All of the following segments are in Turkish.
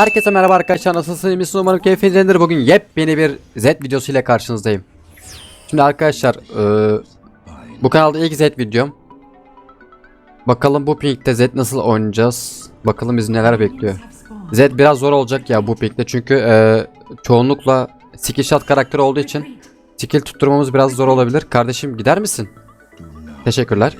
Herkese merhaba arkadaşlar nasılsınız? Misiniz? Umarım keyfinizdendir. Bugün yepyeni bir Z videosu ile karşınızdayım. Şimdi arkadaşlar eee, bu kanalda ilk Z videom. Bakalım bu pinkte Z nasıl oynayacağız? Bakalım bizi neler bekliyor. Z biraz zor olacak ya bu pinkte çünkü eee, çoğunlukla skill shot karakteri olduğu için skill tutturmamız biraz zor olabilir. Kardeşim gider misin? Teşekkürler.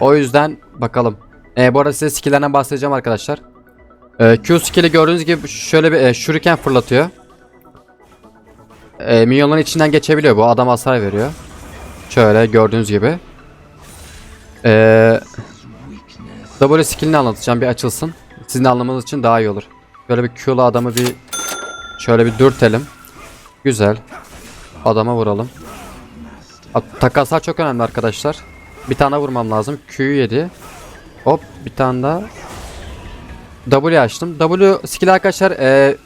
O yüzden bakalım. E, bu arada size skill'lerden bahsedeceğim arkadaşlar. E, Q skill'i gördüğünüz gibi şöyle bir e, shuriken fırlatıyor. E, minyonların içinden geçebiliyor bu. Adam hasar veriyor. Şöyle gördüğünüz gibi. E, W skill'ini anlatacağım bir açılsın. Sizin anlamanız için daha iyi olur. Böyle bir Q'lu adamı bir şöyle bir dürtelim. Güzel. Adama vuralım. Takaslar çok önemli arkadaşlar. Bir tane vurmam lazım. Q'yu yedi. Hop bir tane daha. W açtım. W skill arkadaşlar e,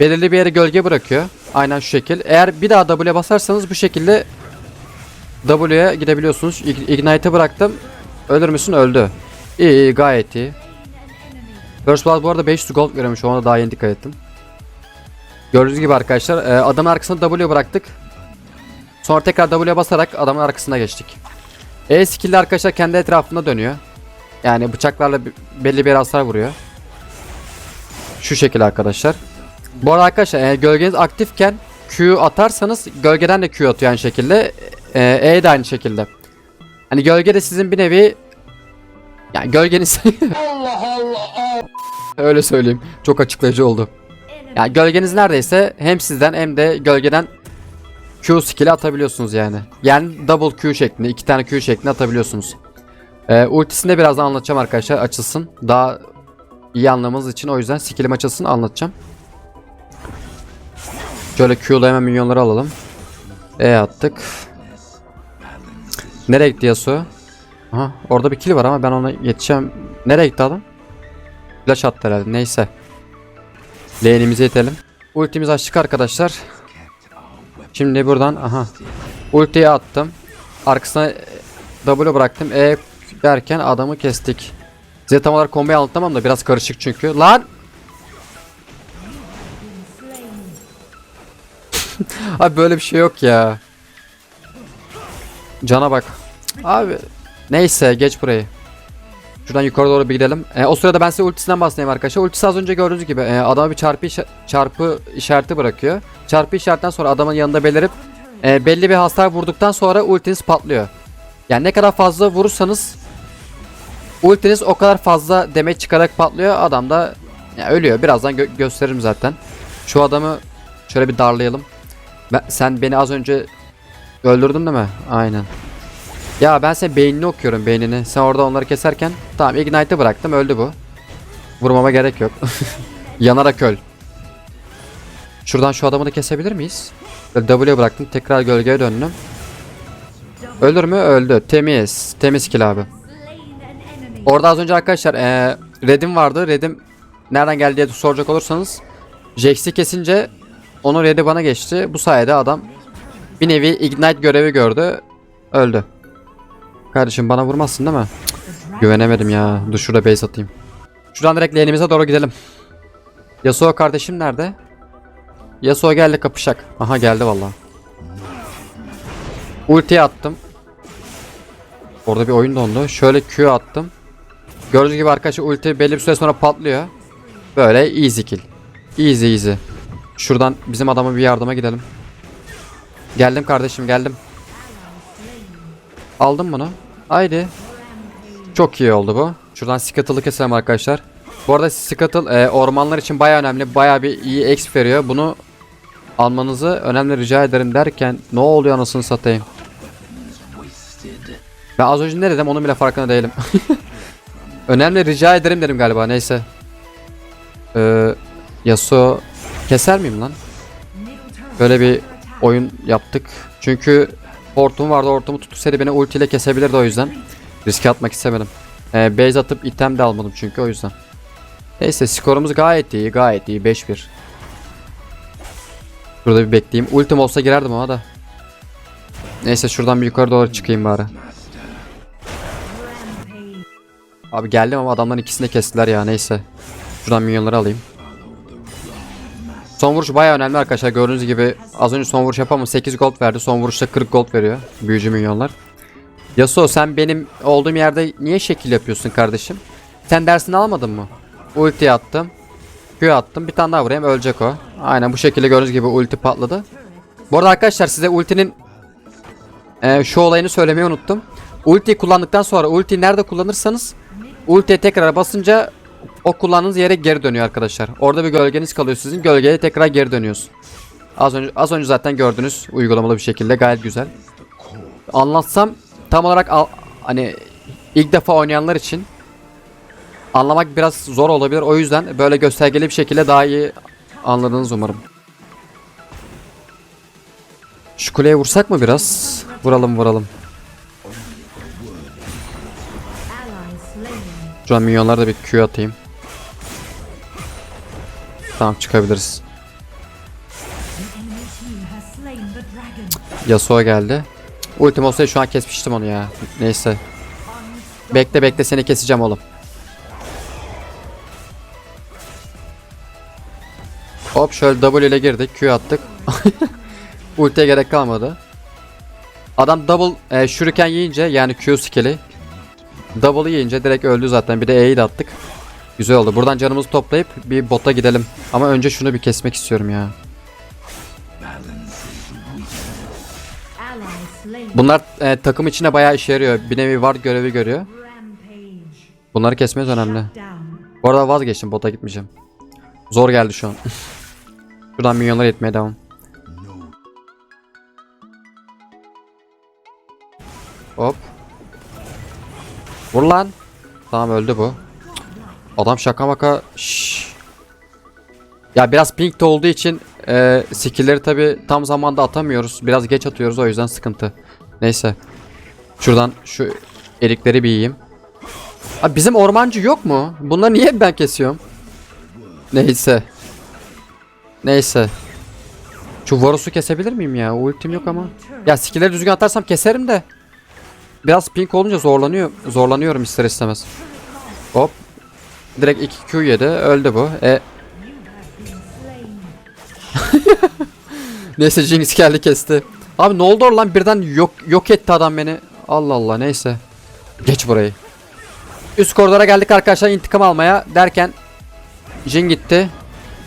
belirli bir yere gölge bırakıyor. Aynen şu şekil. Eğer bir daha W'ye basarsanız bu şekilde W'ye gidebiliyorsunuz. Ig- Ignite'ı bıraktım. Ölür müsün? Öldü. İyi, iyi gayet iyi. First Blood bu arada 500 gold veriyormuş. Ona daha yeni dikkat ettim. Gördüğünüz gibi arkadaşlar e, adamın arkasına W bıraktık. Sonra tekrar W'ye basarak adamın arkasına geçtik. E skill'de arkadaşlar kendi etrafında dönüyor. Yani bıçaklarla belli bir hasar vuruyor. Şu şekilde arkadaşlar. Bu arada arkadaşlar e, gölgeniz aktifken Q atarsanız gölgeden de Q atıyor aynı şekilde. E, e de aynı şekilde. Hani gölge de sizin bir nevi yani gölgeniz Öyle söyleyeyim. Çok açıklayıcı oldu. Yani gölgeniz neredeyse hem sizden hem de gölgeden Q skill'i atabiliyorsunuz yani. Yani double Q şeklinde, iki tane Q şeklinde atabiliyorsunuz. Ee, ultisini de birazdan anlatacağım arkadaşlar açılsın. Daha iyi anlamamız için o yüzden skill'im açılsın anlatacağım. Şöyle Q'la hemen minyonları alalım. E attık. Nereye gitti Yasuo? Aha orada bir kill var ama ben ona yetişeceğim. Nereye gitti adam? Flash attı herhalde neyse. Lane'imizi itelim. Ultimizi açtık arkadaşlar. Şimdi buradan aha. Ultiyi attım. Arkasına W bıraktım. E derken adamı kestik. Size tam olarak komboyu anlatamam da biraz karışık çünkü. Lan! Abi böyle bir şey yok ya. Cana bak. Abi neyse geç burayı. Şuradan yukarı doğru bir gidelim. E, o sırada ben size ultisinden bahsedeyim arkadaşlar. Ultisi az önce gördüğünüz gibi e, adama bir çarpı işa- çarpı işareti bırakıyor. Çarpı işaretten sonra adamın yanında belirip e, belli bir hasar vurduktan sonra ultiniz patlıyor. Yani ne kadar fazla vurursanız ultiniz o kadar fazla demet çıkarak patlıyor. Adam da ya, ölüyor. Birazdan gö- gösteririm zaten. Şu adamı şöyle bir darlayalım. Ben, sen beni az önce öldürdün değil mi? Aynen. Ya ben senin beynini okuyorum beynini. Sen orada onları keserken tamam Ignite'ı bıraktım öldü bu. Vurmama gerek yok. Yanarak öl. Şuradan şu adamı da kesebilir miyiz? W'ye bıraktım tekrar gölgeye döndüm. Ölür mü? Öldü. Temiz. Temiz kill abi. Orada az önce arkadaşlar ee, Red'im vardı. Red'im nereden geldi diye soracak olursanız Jax'i kesince onun Red'i bana geçti. Bu sayede adam bir nevi Ignite görevi gördü. Öldü. Kardeşim bana vurmazsın değil mi? Cık, güvenemedim ya. Dur şurada base atayım. Şuradan direkt lane'imize doğru gidelim. Yasuo kardeşim nerede? Yasuo geldi kapışak. Aha geldi vallahi. Ultiye attım. Orada bir oyun dondu. Şöyle Q attım. Gördüğünüz gibi arkadaşlar ulti belli bir süre sonra patlıyor. Böyle easy kill. Easy easy. Şuradan bizim adama bir yardıma gidelim. Geldim kardeşim geldim. Aldım bunu. Haydi. Çok iyi oldu bu. Şuradan Scuttle'ı keselim arkadaşlar. Bu arada Scuttle e, ormanlar için baya önemli. Baya bir iyi exp veriyor. Bunu almanızı önemli rica ederim derken ne oluyor anasını satayım. Ben az önce ne dedim onun bile farkında değilim. önemli rica ederim dedim galiba neyse. Ee, Yasuo keser miyim lan? Böyle bir oyun yaptık. Çünkü hortum vardı hortumu tutursaydı beni ultiyle kesebilirdi o yüzden. Riske atmak istemedim. Ee, base atıp item de almadım çünkü o yüzden. Neyse skorumuz gayet iyi gayet iyi 5-1. Burada bir bekleyeyim. Ultim olsa girerdim ama da. Neyse şuradan bir yukarı doğru çıkayım bari. Abi geldim ama adamların ikisini kestiler ya neyse. Şuradan minyonları alayım. Son vuruş bayağı önemli arkadaşlar. Gördüğünüz gibi az önce son vuruş yapamam 8 gold verdi. Son vuruşta 40 gold veriyor. Büyücü minyonlar. Yasuo sen benim olduğum yerde niye şekil yapıyorsun kardeşim? Sen dersini almadın mı? Ulti attım. Q attım. Bir tane daha vurayım ölecek o. Aynen bu şekilde gördüğünüz gibi ulti patladı. Bu arada arkadaşlar size ultinin e, şu olayını söylemeyi unuttum. Ultiyi kullandıktan sonra ultiyi nerede kullanırsanız ultiye tekrar basınca o kullandığınız yere geri dönüyor arkadaşlar. Orada bir gölgeniz kalıyor sizin. Gölgeye tekrar geri dönüyorsun. Az önce az önce zaten gördünüz uygulamalı bir şekilde gayet güzel. Anlatsam tam olarak al- hani ilk defa oynayanlar için anlamak biraz zor olabilir. O yüzden böyle göstergeli bir şekilde daha iyi anladınız umarım. Şu kuleye vursak mı biraz? Vuralım vuralım. Şu an minyonlara da bir Q atayım. Tamam çıkabiliriz. Yasuo geldi. Ultim olsaydı şu an kesmiştim onu ya. Neyse. Bekle bekle seni keseceğim oğlum. Hop şöyle W ile girdik. Q attık. Ultiye gerek kalmadı. Adam double e, shuriken yiyince yani Q skill'i double yiyince direkt öldü zaten. Bir de E'yi de attık. Güzel oldu. Buradan canımızı toplayıp bir bota gidelim. Ama önce şunu bir kesmek istiyorum ya. Bunlar e, takım içine bayağı işe yarıyor. Bir nevi var görevi görüyor. Bunları kesmemiz önemli. Bu arada vazgeçtim bota gitmeyeceğim. Zor geldi şu an. Şuradan milyonlar etmeye devam. Hop. Vur lan. Tamam öldü bu. Adam şaka maka. Şşş. Ya biraz pink de olduğu için e, skill'leri tabi tam zamanda atamıyoruz. Biraz geç atıyoruz o yüzden sıkıntı. Neyse. Şuradan şu erikleri bir yiyeyim. Abi bizim ormancı yok mu? Bunları niye ben kesiyorum? Neyse. Neyse. Şu Varus'u kesebilir miyim ya? Ultim yok ama. Ya skill'leri düzgün atarsam keserim de. Biraz pink olunca zorlanıyor. Zorlanıyorum ister istemez. Hop. Direkt 2 Q yedi. Öldü bu. E Neyse Jinx geldi kesti. Abi ne oldu lan birden yok yok etti adam beni. Allah Allah neyse. Geç burayı. Üst koridora geldik arkadaşlar intikam almaya derken Jin gitti.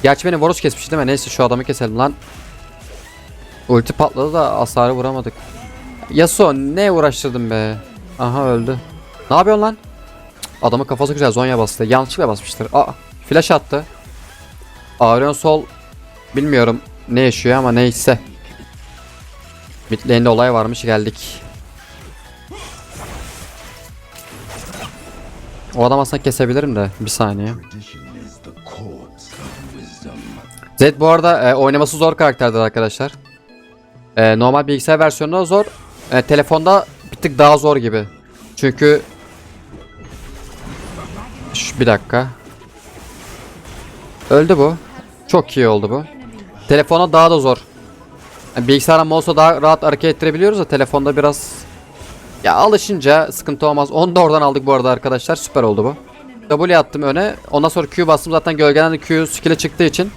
Gerçi beni Varus kesmiş değil mi? Neyse şu adamı keselim lan. Ulti patladı da hasarı vuramadık. Yasuo ne uğraştırdın be? Aha öldü. Ne yapıyorsun lan? Cık, Adamın kafası güzel Zonya bastı. Yanlışlıkla basmıştır. Aa flash attı. Arion Sol bilmiyorum ne yaşıyor ama neyse. Mid olay varmış geldik. O adam aslında kesebilirim de bir saniye. Zed bu arada e, oynaması zor karakterdir arkadaşlar. E, normal bilgisayar versiyonunda zor. E, telefonda bir tık daha zor gibi. Çünkü Şş, bir dakika. Öldü bu. Çok iyi oldu bu. Telefona daha da zor. Yani bilgisayarla mouse'a daha rahat hareket ettirebiliyoruz da telefonda biraz ya alışınca sıkıntı olmaz. Onu da oradan aldık bu arada arkadaşlar. Süper oldu bu. W attım öne. Ondan sonra Q bastım zaten gölgeden de Q skill'e çıktığı için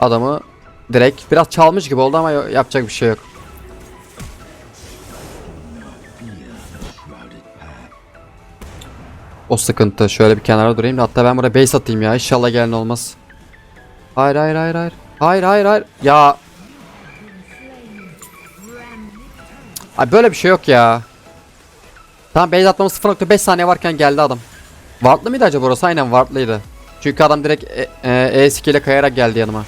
adamı direkt biraz çalmış gibi oldu ama yapacak bir şey yok. O sıkıntı. Şöyle bir kenara durayım hatta ben buraya base atayım ya. İnşallah gelen olmaz. Hayır hayır hayır hayır. Hayır hayır hayır. Ya. Ay böyle bir şey yok ya. Tamam base atmamız 0.5 saniye varken geldi adam. Wardlı mıydı acaba burası? Aynen wardlıydı. Çünkü adam direkt E, e, e ile kayarak geldi yanıma.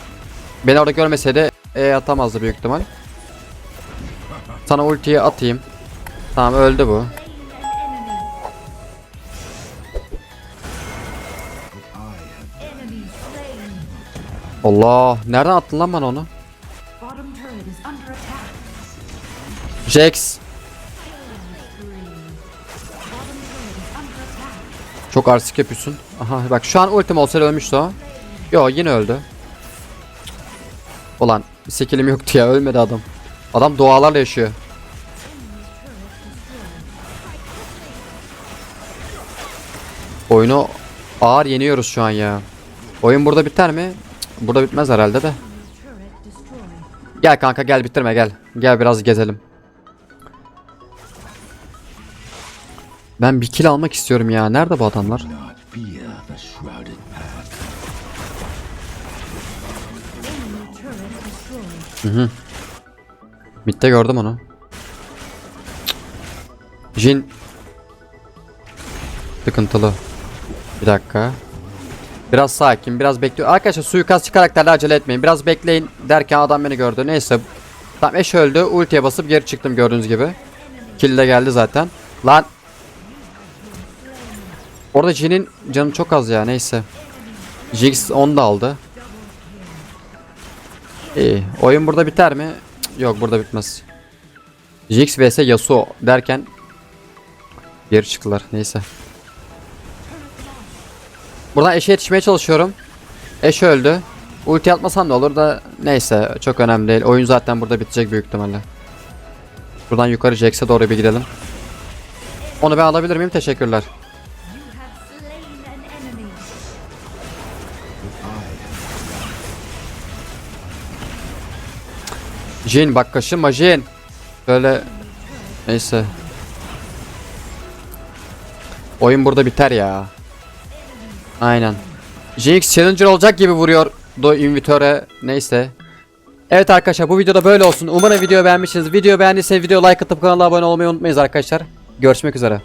Beni orada görmeseydi E atamazdı büyük ihtimal. Sana ultiyi atayım. Tamam öldü bu. Allah nereden attın lan bana onu? Jax çok arsik yapıyorsun. Aha bak şu an ultim olsaydı ölmüştü o. Yo yine öldü. Ulan bir skillim yoktu ya ölmedi adam. Adam dualarla yaşıyor. Oyunu ağır yeniyoruz şu an ya. Oyun burada biter mi? Burada bitmez herhalde de. Gel kanka gel bitirme gel. Gel biraz gezelim. Ben bir kill almak istiyorum ya. Nerede bu adamlar? Destroyed. Mid'de gördüm onu. Jin. Sıkıntılı. Bir dakika. Biraz sakin, biraz bekliyor. Arkadaşlar suikastçı karakterle acele etmeyin. Biraz bekleyin derken adam beni gördü. Neyse. Tamam eş öldü. Ultiye basıp geri çıktım gördüğünüz gibi. Kill de geldi zaten. Lan. Orada Jin'in canı çok az ya neyse. Jinx onu da aldı. İyi. Oyun burada biter mi? Cık, Yok burada bitmez. Jinx vs Yasuo derken geri çıktılar. Neyse. Buradan eşe yetişmeye çalışıyorum. Eş öldü. Ulti atmasam da olur da neyse çok önemli değil. Oyun zaten burada bitecek büyük ihtimalle. Buradan yukarı Jax'e doğru bir gidelim. Onu ben alabilir miyim? Teşekkürler. Jin bak kaşınma Jin. Böyle neyse. Oyun burada biter ya. Aynen. Jinx Challenger olacak gibi vuruyor Do Invitöre. Neyse. Evet arkadaşlar bu videoda böyle olsun. Umarım video beğenmişsiniz. Video beğendiyseniz video like atıp kanala abone olmayı unutmayınız arkadaşlar. Görüşmek üzere.